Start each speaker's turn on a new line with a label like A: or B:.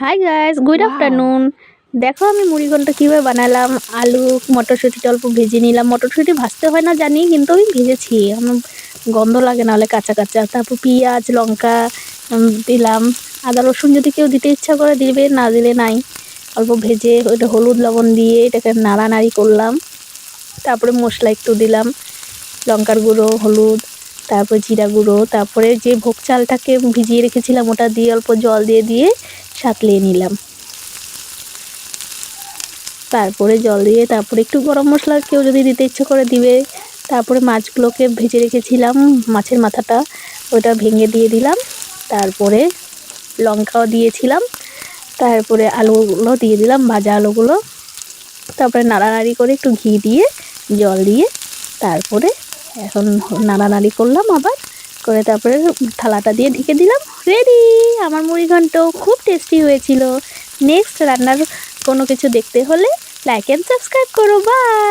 A: Hi guys good afternoon দেখো আমি মুড়িঘণ্ট কীভাবে বানালাম আলু মটরশুঁটিটা অল্প ভেজে নিলাম। মটরশুঁটি ভাজতে হয় না জানি কিন্তু আমি ভেজেছি। আমার গন্ধ লাগে না হলে কাঁচা কাঁচা। তারপর পেঁয়াজ লঙ্কা দিলাম। আদা রসুন যদি কেউ দিতে ইচ্ছা করে দিবে না দিলে নাই। অল্প ভেজে ওইটা হলুদ লবণ দিয়ে এটাকে নাড়ানাড়ি করলাম। তারপরে মশলা একটু দিলাম। লঙ্কার গুঁড়ো হলুদ তারপর জিরা গুঁড়ো তারপরে যে ভোগ চালটাকে ভিজিয়ে রেখেছিলাম ওটা দিয়ে অল্প জল দিয়ে দিয়ে সাঁতলিয়ে নিলাম। তারপরে জল দিয়ে তারপরে একটু গরম মশলা কেউ যদি দিতে ইচ্ছে করে দিবে, তারপরে মাছগুলোকে ভেজে রেখেছিলাম, মাছের মাথাটা ওটা ভেঙে দিয়ে দিলাম, তারপরে লঙ্কাও দিয়েছিলাম, তারপরে আলুগুলো দিয়ে দিলাম, ভাজা আলুগুলো, তারপরে নাড়ানাড়ি করে একটু ঘি দিয়ে জল দিয়ে তারপরে এখন নাড়ানাড়ি করলাম আবার। করে তারপরে থালাটা দিয়ে ঢেকে দিলাম। রেডি আমার মুড়ি খুব টেস্টি হয়েছিল। নেক্সট রান্নার কোনো কিছু দেখতে হলে লাইক অ্যান্ড সাবস্ক্রাইব করো। বাই